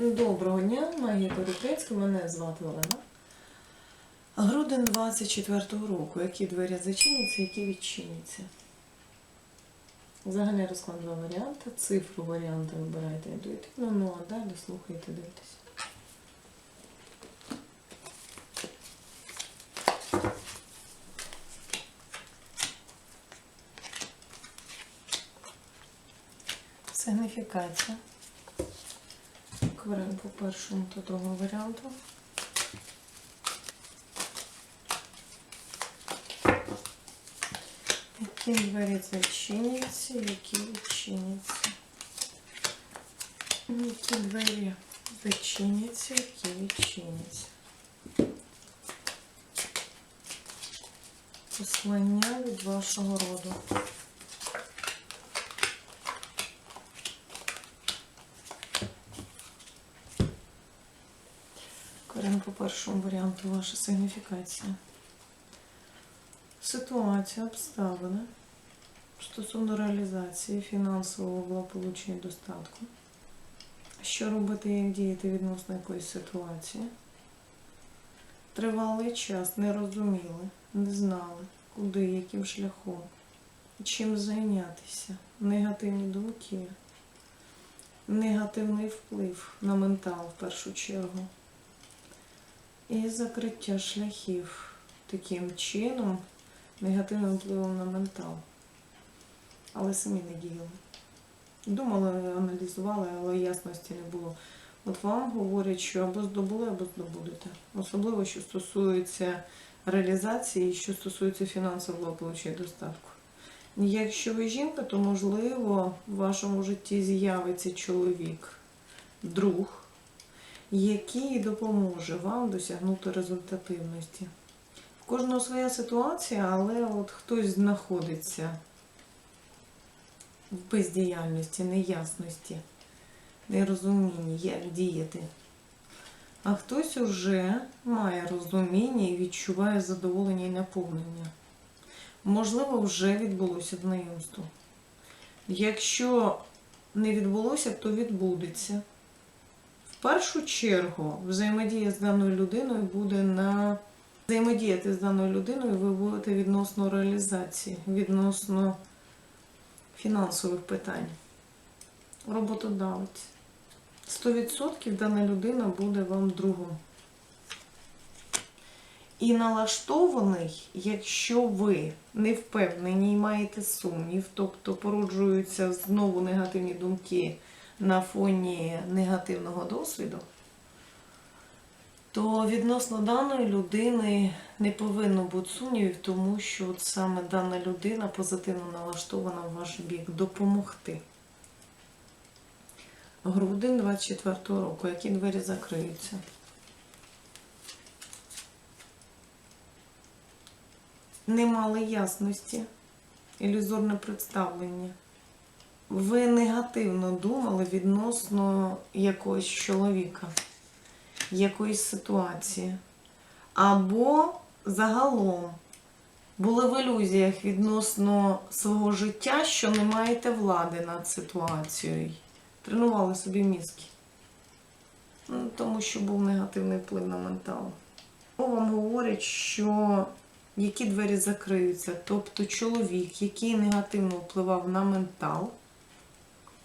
Доброго дня, Магія Корюкецька, мене звати Олена. Грудень 24-го року. Які двері зачиняться, які відчиняться. Загальний розклад два варіанти. Цифру варіанти вибирайте інтуїтивно, ну а далі слухайте, дивитесь. Сигніфікація. Кварен по першому та другому варіанту. Які двері зачиняться, які відчиняться. Які двері зачиняться, які відчиняться. Послання від вашого роду. По першому варіанту ваша сигніфікація. Ситуація, обставини стосовно реалізації фінансового благополуччя і достатку. Що робити, як діяти відносно якоїсь ситуації? Тривалий час не розуміли, не знали, куди, яким шляхом, чим зайнятися, негативні думки, негативний вплив на ментал в першу чергу. І закриття шляхів таким чином, негативним впливом на ментал. Але самі не діяли. Думали, аналізували, але ясності не було. От вам говорять, що або здобули, або здобудете. Особливо, що стосується реалізації, що стосується фінансового благополуччя і достатку. Якщо ви жінка, то можливо в вашому житті з'явиться чоловік, друг, який допоможе вам досягнути результативності. В кожного своя ситуація, але от хтось знаходиться в бездіяльності, неясності, нерозумінні, як діяти. А хтось уже має розуміння і відчуває задоволення і наповнення. Можливо, вже відбулося знайомство. Якщо не відбулося, то відбудеться. В першу чергу взаємодія з даною людиною буде на взаємодіяти з даною людиною ви будете відносно реалізації, відносно фінансових питань. Роботодавець. 100% дана людина буде вам другом. І налаштований, якщо ви не впевнені і маєте сумнів, тобто породжуються знову негативні думки на фоні негативного досвіду, то відносно даної людини не повинно бути сумнівів, тому що от саме дана людина позитивно налаштована в ваш бік допомогти. Грудень 24 року. Які двері закриються? Не мали ясності, ілюзорне представлення. Ви негативно думали відносно якогось чоловіка, якоїсь ситуації. Або загалом були в ілюзіях відносно свого життя, що не маєте влади над ситуацією. Тренували собі мізки. Ну, тому що був негативний вплив на ментал. Вам говорять, що які двері закриються, тобто чоловік, який негативно впливав на ментал,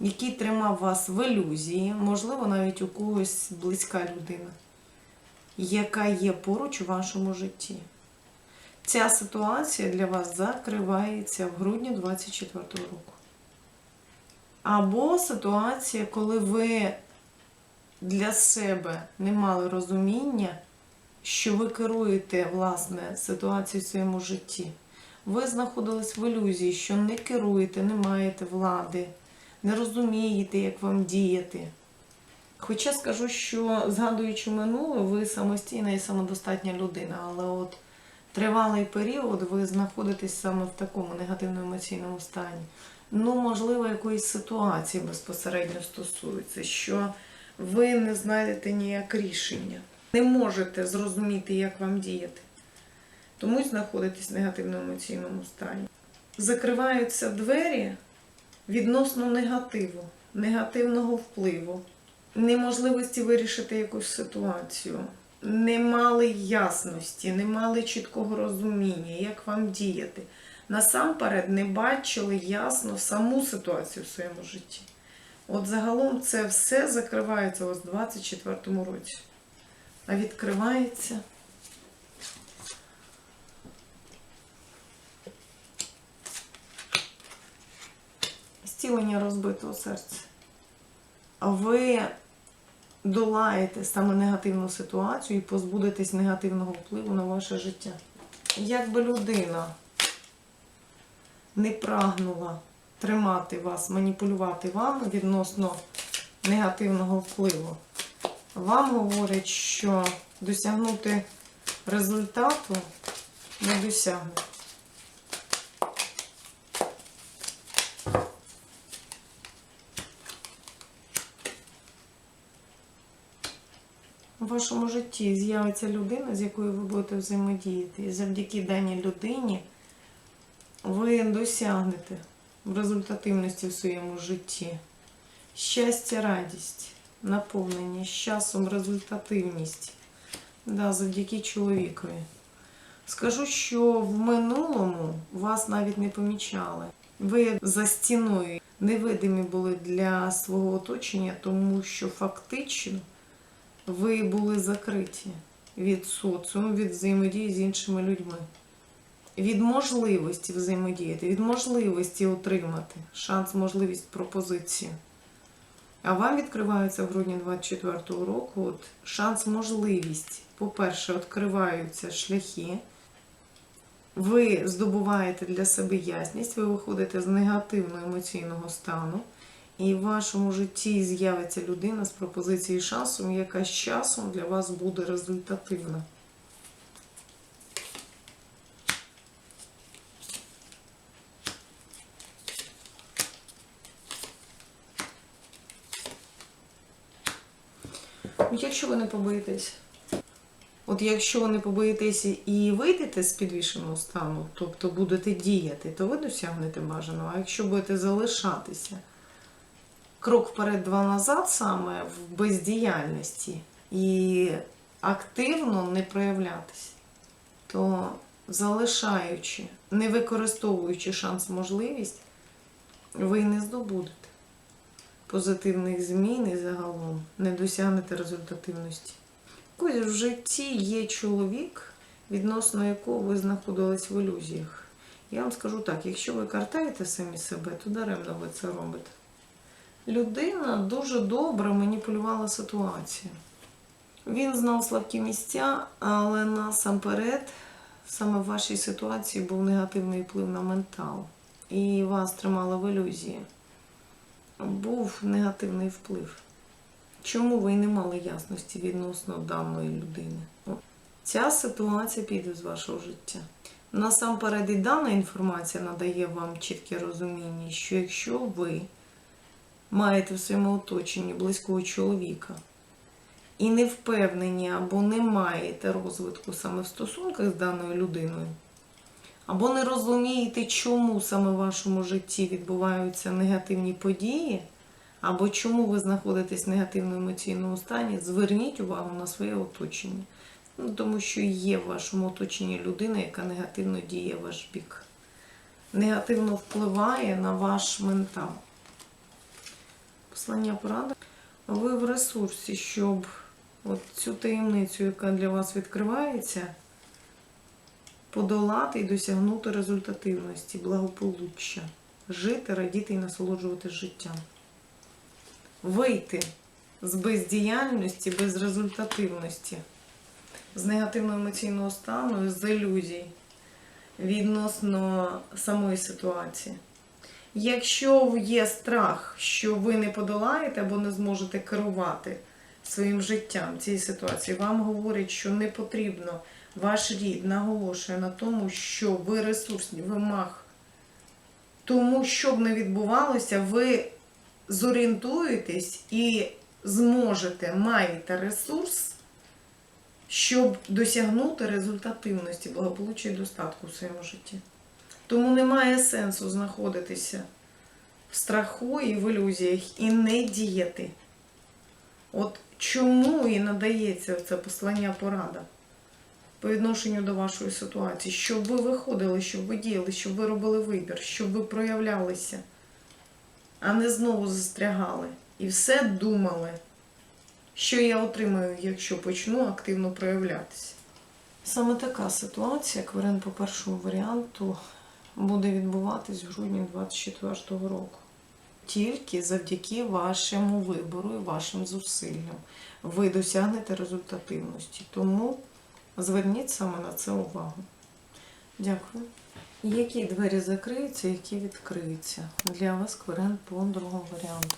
який тримав вас в ілюзії, можливо, навіть у когось близька людина, яка є поруч у вашому житті. Ця ситуація для вас закривається в грудні 24 року. Або ситуація, коли ви для себе не мали розуміння, що ви керуєте власне ситуацією в своєму житті. Ви знаходились в ілюзії, що не керуєте, не маєте влади, не розумієте, як вам діяти. Хоча скажу, що згадуючи минуле, ви самостійна і самодостатня людина, але от тривалий період ви знаходитесь саме в такому негативному емоційному стані. Ну, можливо, якоїсь ситуації безпосередньо стосується, що ви не знайдете ніяк рішення, не можете зрозуміти, як вам діяти. Тому й знаходитесь в негативному емоційному стані. Закриваються двері відносно негативу, негативного впливу. неможливості вирішити якусь ситуацію, не мали ясності, не мали чіткого розуміння, як вам діяти. Насамперед не бачили ясно саму ситуацію в своєму житті. От загалом це все закривається ось в 24-му році. А відкривається. Зцілення розбитого серця. Ви долаєте саме негативну ситуацію і позбудетесь негативного впливу на ваше життя. Якби людина не прагнула тримати вас, маніпулювати вами відносно негативного впливу, вам говорять, що досягнути результату не досягне. У вашому житті з'явиться людина, з якою ви будете взаємодіяти. І завдяки даній людині ви досягнете результативності в своєму житті. Щастя, радість, наповнення, з часом результативність. Да, завдяки чоловікові. Скажу, що в минулому вас навіть не помічали. Ви за стіною невидимі були для свого оточення, тому що фактично ви були закриті від соціуму, від взаємодії з іншими людьми, від можливості взаємодіяти, від можливості отримати шанс, можливість пропозиції. А вам відкривається в грудні 24-го року от шанс, можливість. По-перше, відкриваються шляхи. Ви здобуваєте для себе ясність, ви виходите з негативного емоційного стану, і в вашому житті з'явиться людина з пропозицією шансом, яка з часом для вас буде результативна. Ну, Якщо ви не побоїтесь, от якщо ви не побоїтеся і вийдете з підвішеного стану, тобто будете діяти, то ви досягнете бажаного. А якщо будете залишатися крок вперед, два назад, саме в бездіяльності і активно не проявлятися, то залишаючи, не використовуючи шанс, можливість, ви не здобудете позитивних змін і загалом не досягнете результативності. Ось в житті є чоловік, відносно якого ви знаходились в ілюзіях. Я вам скажу так: якщо ви картаєте самі себе, то даремно ви це робите. Людина дуже добре маніпулювала ситуацією. Він знав слабкі місця, але насамперед, саме в вашій ситуації був негативний вплив на ментал. І вас тримало в ілюзії. Був негативний вплив. Чому ви не мали ясності відносно даної людини? Ця ситуація піде з вашого життя. Насамперед, і дана інформація надає вам чітке розуміння, що якщо ви маєте в своєму оточенні близького чоловіка і не впевнені або не маєте розвитку саме в стосунках з даною людиною, або не розумієте, чому саме в вашому житті відбуваються негативні події, або чому ви знаходитесь в негативному емоційному стані, зверніть увагу на своє оточення. Ну, тому що є в вашому оточенні людина, яка негативно діє в ваш бік. Негативно впливає на ваш ментал. Послання порада. Ви в ресурсі, щоб от цю таємницю, яка для вас відкривається, подолати і досягнути результативності, благополуччя, жити, радіти і насолоджуватись життям. Вийти з бездіяльності, безрезультативності, з негативного емоційного стану, з ілюзій відносно самої ситуації. Якщо є страх, що ви не подолаєте або не зможете керувати своїм життям цієї ситуації, вам говорять, що не потрібно. Ваш рід наголошує на тому, що ви ресурсні, ви мах. Тому, що б не відбувалося, ви зорієнтуєтесь і зможете, маєте ресурс, щоб досягнути результативності, благополуччя і достатку в своєму житті. Тому немає сенсу знаходитися в страху і в ілюзіях і не діяти. От чому і надається це послання порада по відношенню до вашої ситуації, щоб ви виходили, щоб ви діяли, щоб ви робили вибір, щоб ви проявлялися, а не знову застрягали. І все думали, що я отримаю, якщо почну активно проявлятися. Саме така ситуація, як по першому варіанту, буде відбуватись в грудні 2024 року. Тільки завдяки вашому вибору і вашим зусиллям ви досягнете результативності. Тому зверніть саме на це увагу. Дякую. Які двері закриються, які відкриються? Для вас кваріант по другому варіанту.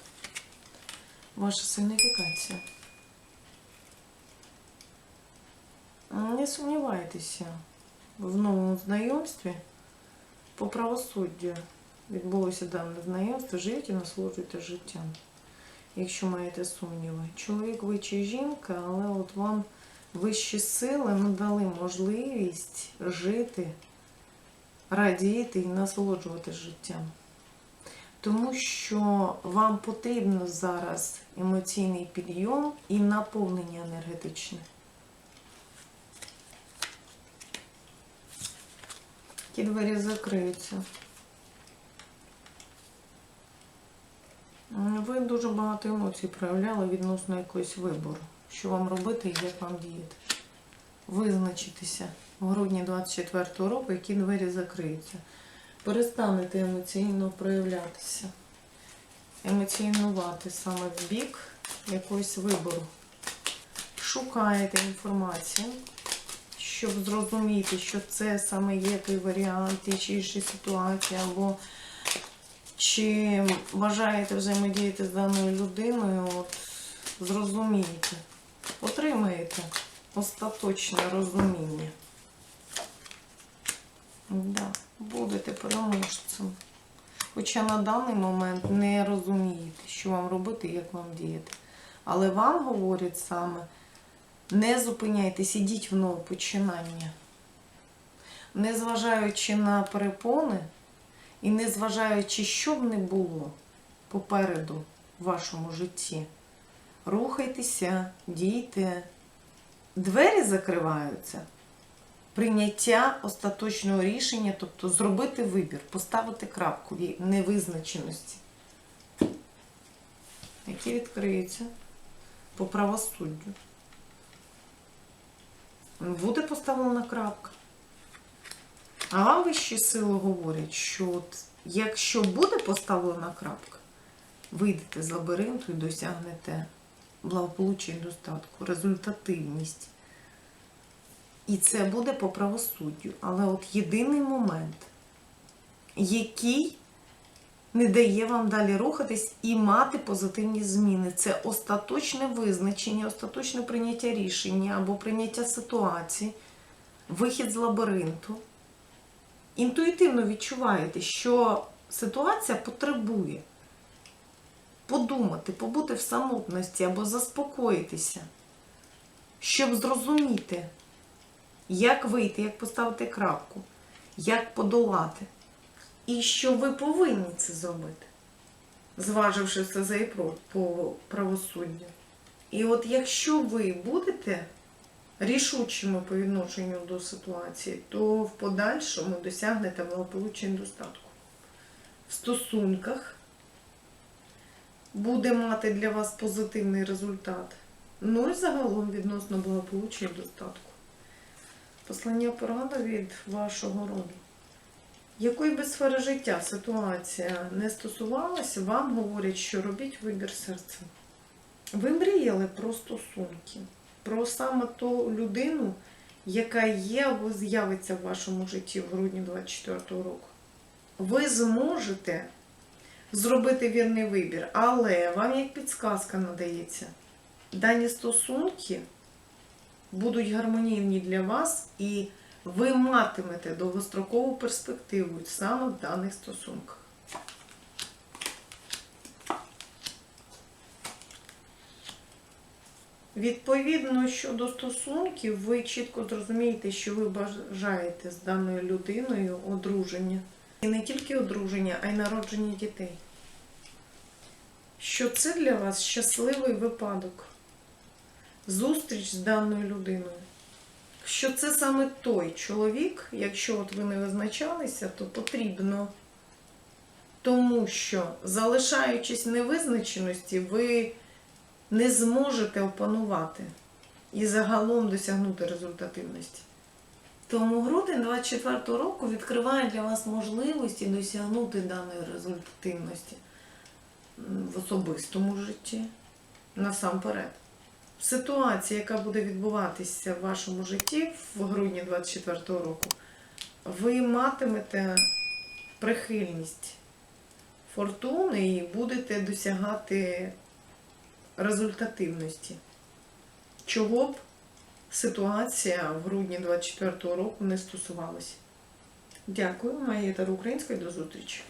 Ваша сигніфікація. Не сумнівайтеся в новому знайомстві по правосуддю відбулося дане знайомство, живіть і насолоджуйтесь життям. Якщо маєте сумніви. Чоловік ви чи жінка, але от вам вищі сили надали можливість жити, радіти і насолоджуватись життям. Тому що вам потрібно зараз емоційний підйом і наповнення енергетичне. Ті двері закриються. Ви дуже багато емоцій проявляли відносно якогось вибору. Що вам робити і як вам діяти. Визначитися в грудні 24 року, які двері закриються. Перестанете емоційно проявлятися. Емоціонувати саме в бік якогось вибору. Шукаєте інформацію, щоб зрозуміти, що це саме є той варіант, і чи інші ситуації, або чи бажаєте взаємодіяти з даною людиною, от, зрозумієте, отримаєте остаточне розуміння. Да, будете переможцем. Хоча на даний момент не розумієте, що вам робити і як вам діяти. Але вам говорять саме, не зупиняйтесь, ідіть в нове починання. Незважаючи на перепони, і незважаючи, що б не було попереду в вашому житті, рухайтеся, дійте. Двері закриваються. Прийняття остаточного рішення, тобто зробити вибір, поставити крапку в невизначеності, які відкриються по правосуддю. Буде поставлена крапка. А вам вищі сили говорять, що от якщо буде поставлена крапка, вийдете з лабіринту і досягнете благополуччя і достатку, результативність. І це буде по правосуддю. Але от єдиний момент, який не дає вам далі рухатись і мати позитивні зміни. Це остаточне визначення, остаточне прийняття рішення або прийняття ситуації, вихід з лабіринту інтуїтивно відчуваєте, що ситуація потребує подумати, побути в самотності або заспокоїтися, щоб зрозуміти, як вийти, як поставити крапку, як подолати. І що ви повинні це зробити, зваживши все за і проти по правосуддю. І от якщо ви будете рішучими по відношенню до ситуації, то в подальшому досягнете благополуччя достатку. В стосунках буде мати для вас позитивний результат. Ну і загалом відносно благополуччя достатку. Послання порада від вашого роду. Якої би сфери життя ситуація не стосувалася, вам говорять, що робіть вибір серцем. Ви мріяли про стосунки про саме ту людину, яка є або з'явиться в вашому житті в грудні 24 року. Ви зможете зробити вірний вибір, але вам як підсказка надається, дані стосунки будуть гармонійні для вас, і ви матимете довгострокову перспективу саме в даних стосунках. Відповідно, щодо стосунків, ви чітко зрозумієте, що ви бажаєте з даною людиною одруження. І не тільки одруження, а й народження дітей. Що це для вас щасливий випадок. зустріч з даною людиною. Що це саме той чоловік, якщо от ви не визначалися, то потрібно. Тому що, залишаючись невизначеності, ви не зможете опанувати і загалом досягнути результативності. Тому грудень 24 року відкриває для вас можливості досягнути даної результативності в особистому житті насамперед. Ситуація, яка буде відбуватися в вашому житті в грудні 24 року, ви матимете прихильність фортуни і будете досягати результативності. Чого б ситуація в грудні 24 року не стосувалася. Дякую, моя Таро Української, до зустрічі.